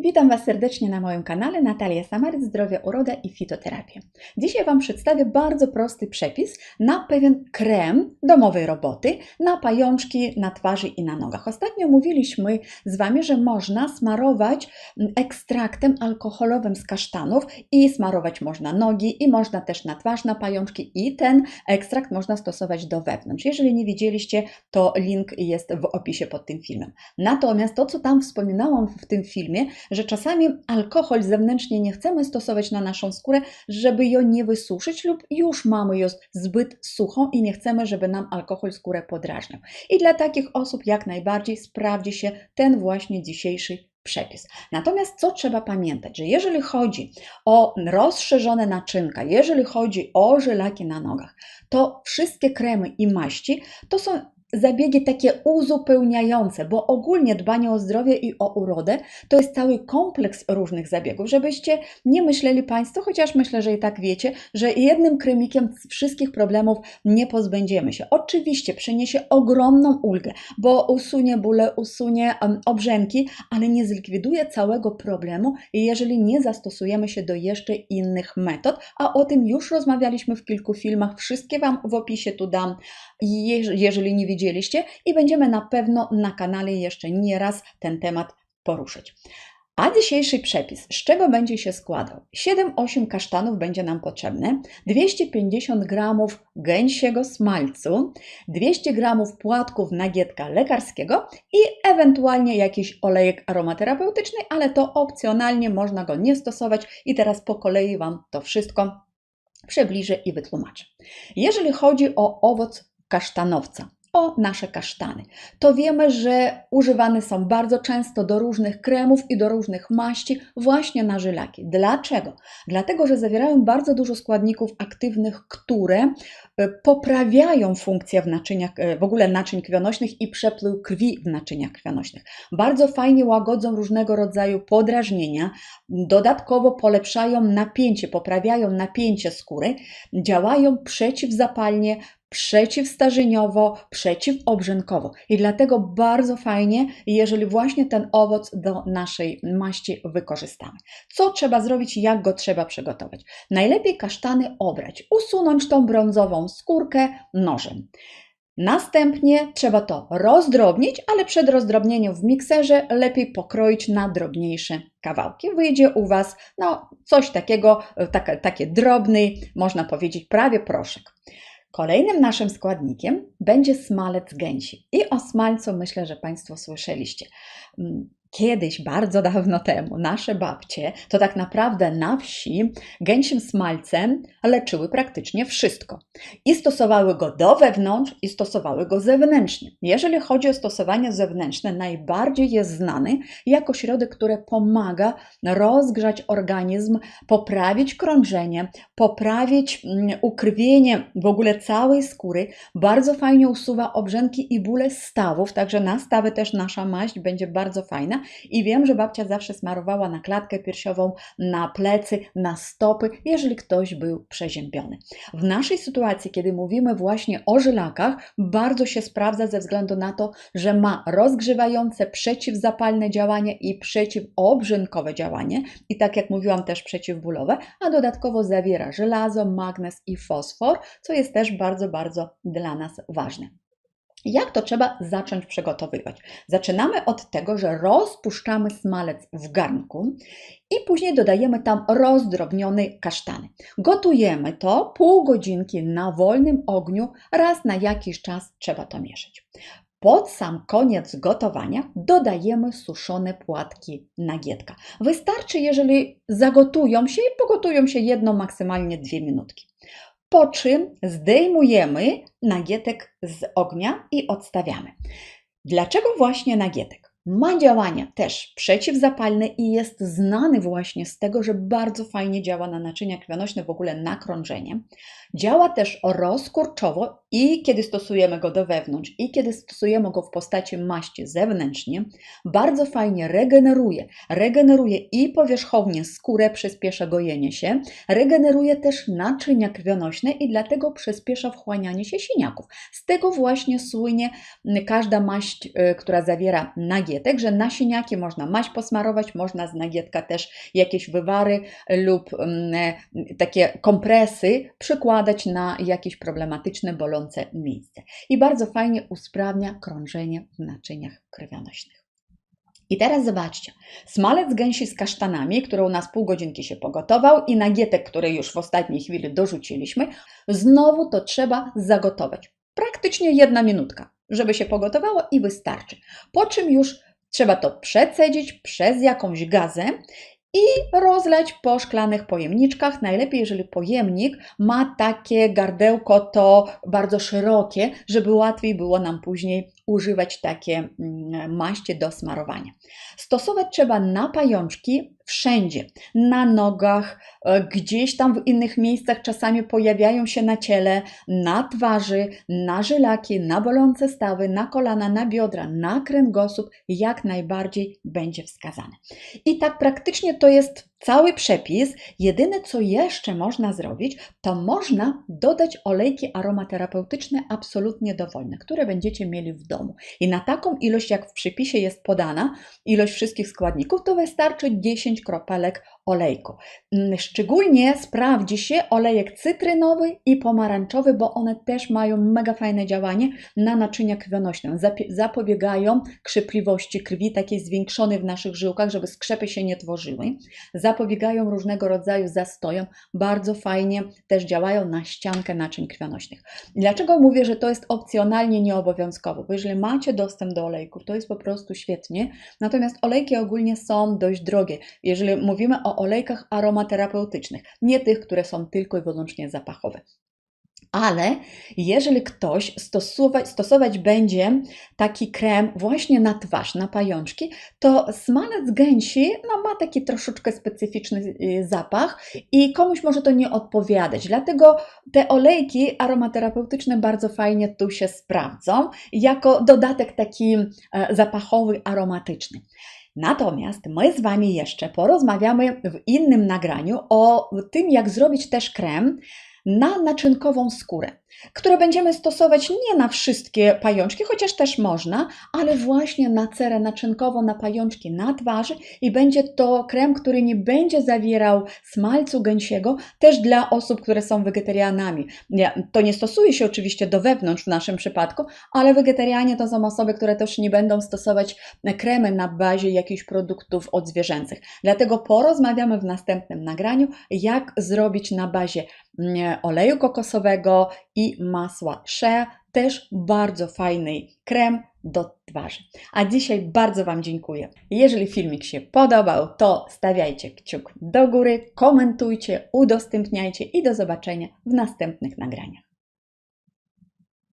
Witam Was serdecznie na moim kanale Natalia Samaryc, Zdrowie, Uroda i Fitoterapię. Dzisiaj Wam przedstawię bardzo prosty przepis na pewien krem domowej roboty, na pajączki na twarzy i na nogach. Ostatnio mówiliśmy z Wami, że można smarować ekstraktem alkoholowym z kasztanów i smarować można nogi i można też na twarz na pajączki i ten ekstrakt można stosować do wewnątrz. Jeżeli nie widzieliście, to link jest w opisie pod tym filmem. Natomiast to, co tam wspominałam w tym filmie, że czasami alkohol zewnętrznie nie chcemy stosować na naszą skórę, żeby ją nie wysuszyć lub już mamy ją zbyt suchą i nie chcemy, żeby nam alkohol skórę podrażniał. I dla takich osób jak najbardziej sprawdzi się ten właśnie dzisiejszy przepis. Natomiast co trzeba pamiętać, że jeżeli chodzi o rozszerzone naczynka, jeżeli chodzi o żylaki na nogach, to wszystkie kremy i maści to są zabiegi takie uzupełniające, bo ogólnie dbanie o zdrowie i o urodę to jest cały kompleks różnych zabiegów, żebyście nie myśleli Państwo, chociaż myślę, że i tak wiecie, że jednym kremikiem z wszystkich problemów nie pozbędziemy się. Oczywiście przyniesie ogromną ulgę, bo usunie bóle, usunie obrzęki, ale nie zlikwiduje całego problemu, jeżeli nie zastosujemy się do jeszcze innych metod, a o tym już rozmawialiśmy w kilku filmach, wszystkie Wam w opisie tu dam, jeżeli nie widzicie widzieliście i będziemy na pewno na kanale jeszcze nie raz ten temat poruszyć. A dzisiejszy przepis, z czego będzie się składał? 7-8 kasztanów będzie nam potrzebne, 250 g gęsiego smalcu, 200 g płatków nagietka lekarskiego i ewentualnie jakiś olejek aromaterapeutyczny, ale to opcjonalnie można go nie stosować i teraz po kolei Wam to wszystko przybliżę i wytłumaczę. Jeżeli chodzi o owoc kasztanowca, o nasze kasztany. To wiemy, że używane są bardzo często do różnych kremów i do różnych maści właśnie na żylaki. Dlaczego? Dlatego, że zawierają bardzo dużo składników aktywnych, które e, poprawiają funkcję w naczyniach, e, w ogóle naczyń krwionośnych i przepływ krwi w naczyniach krwionośnych. Bardzo fajnie łagodzą różnego rodzaju podrażnienia, dodatkowo polepszają napięcie, poprawiają napięcie skóry, działają przeciwzapalnie, przeciwstarzeniowo, przeciwobrzękowo. I dlatego bardzo fajnie, jeżeli właśnie ten owoc do naszej maści wykorzystamy. Co trzeba zrobić jak go trzeba przygotować? Najlepiej kasztany obrać, usunąć tą brązową skórkę nożem. Następnie trzeba to rozdrobnić, ale przed rozdrobnieniem w mikserze lepiej pokroić na drobniejsze kawałki. Wyjdzie u Was no, coś takiego, tak, takie drobny, można powiedzieć prawie proszek. Kolejnym naszym składnikiem będzie smalec gęsi. I o smalcu myślę, że Państwo słyszeliście. Kiedyś, bardzo dawno temu, nasze babcie to tak naprawdę na wsi gęsim smalcem leczyły praktycznie wszystko. I stosowały go do wewnątrz, i stosowały go zewnętrznie. Jeżeli chodzi o stosowanie zewnętrzne, najbardziej jest znany jako środek, który pomaga rozgrzać organizm, poprawić krążenie, poprawić mm, ukrwienie w ogóle całej skóry. Bardzo fajnie usuwa obrzęki i bóle stawów, także na stawy też nasza maść będzie bardzo fajna i wiem, że babcia zawsze smarowała na klatkę piersiową, na plecy, na stopy, jeżeli ktoś był przeziębiony. W naszej sytuacji, kiedy mówimy właśnie o żylakach, bardzo się sprawdza ze względu na to, że ma rozgrzewające, przeciwzapalne działanie i przeciwobrzynkowe działanie i tak jak mówiłam też przeciwbólowe, a dodatkowo zawiera żelazo, magnez i fosfor, co jest też bardzo, bardzo dla nas ważne. Jak to trzeba zacząć przygotowywać? Zaczynamy od tego, że rozpuszczamy smalec w garnku i później dodajemy tam rozdrobnione kasztany. Gotujemy to pół godzinki na wolnym ogniu, raz na jakiś czas trzeba to mieszać. Pod sam koniec gotowania dodajemy suszone płatki nagietka. Wystarczy, jeżeli zagotują się i pogotują się jedno, maksymalnie dwie minutki po czym zdejmujemy nagietek z ognia i odstawiamy. Dlaczego właśnie nagietek? Ma działania też przeciwzapalne i jest znany właśnie z tego, że bardzo fajnie działa na naczynia krwionośne, w ogóle na krążenie. Działa też rozkurczowo i kiedy stosujemy go do wewnątrz, i kiedy stosujemy go w postaci maści zewnętrznie, bardzo fajnie regeneruje. Regeneruje i powierzchownie skórę, przyspiesza gojenie się, regeneruje też naczynia krwionośne i dlatego przyspiesza wchłanianie się siniaków. Z tego właśnie słynie każda maść, y, która zawiera nagietek, że można maść posmarować, można z nagietka też jakieś wywary lub mm, takie kompresy przykładać na jakieś problematyczne, bolące miejsce. I bardzo fajnie usprawnia krążenie w naczyniach krwionośnych. I teraz zobaczcie, smalec gęsi z kasztanami, który u nas pół godzinki się pogotował i nagietek, który już w ostatniej chwili dorzuciliśmy, znowu to trzeba zagotować. Praktycznie jedna minutka, żeby się pogotowało i wystarczy. Po czym już trzeba to przecedzić przez jakąś gazę i rozlać po szklanych pojemniczkach. Najlepiej, jeżeli pojemnik ma takie gardełko to bardzo szerokie, żeby łatwiej było nam później używać takie mm, maście do smarowania. Stosować trzeba na pajączki wszędzie, na nogach, e, gdzieś tam w innych miejscach czasami pojawiają się na ciele, na twarzy, na żylaki, na bolące stawy, na kolana, na biodra, na kręgosłup, jak najbardziej będzie wskazane. I tak praktycznie to jest cały przepis. Jedyne, co jeszcze można zrobić, to można dodać olejki aromaterapeutyczne absolutnie dowolne, które będziecie mieli w domu. I na taką ilość, jak w przepisie jest podana, ilość wszystkich składników, to wystarczy 10 kropelek olejku. Mm, szczególnie sprawdzi się olejek cytrynowy i pomarańczowy, bo one też mają mega fajne działanie na naczynia krwionośne. Zapobiegają krzepliwości krwi, takiej zwiększonej w naszych żyłkach, żeby skrzepy się nie tworzyły. Zapobiegają różnego rodzaju zastojom. Bardzo fajnie też działają na ściankę naczyń krwionośnych. Dlaczego mówię, że to jest opcjonalnie nieobowiązkowo? Bo jeżeli macie dostęp do olejków, to jest po prostu świetnie. Natomiast olejki ogólnie są dość drogie. Jeżeli mówimy o olejkach aromaterapeutycznych, nie tych, które są tylko i wyłącznie zapachowe. Ale jeżeli ktoś stosować, stosować będzie taki krem właśnie na twarz, na pajączki, to smalec gęsi no, ma taki troszeczkę specyficzny y, zapach i komuś może to nie odpowiadać. Dlatego te olejki aromaterapeutyczne bardzo fajnie tu się sprawdzą jako dodatek taki e, zapachowy, aromatyczny. Natomiast my z Wami jeszcze porozmawiamy w innym nagraniu o tym, jak zrobić też krem na naczynkową skórę które będziemy stosować nie na wszystkie pajączki, chociaż też można, ale właśnie na cerę naczynkową, na pajączki na twarzy i będzie to krem, który nie będzie zawierał smalcu gęsiego, też dla osób, które są wegetarianami. To nie stosuje się oczywiście do wewnątrz w naszym przypadku, ale wegetarianie to są osoby, które też nie będą stosować kremy na bazie jakichś produktów odzwierzęcych. Dlatego porozmawiamy w następnym nagraniu, jak zrobić na bazie mm, oleju kokosowego i masła shea, też bardzo fajny krem do twarzy. A dzisiaj bardzo Wam dziękuję. Jeżeli filmik się podobał, to stawiajcie kciuk do góry, komentujcie, udostępniajcie i do zobaczenia w następnych nagraniach.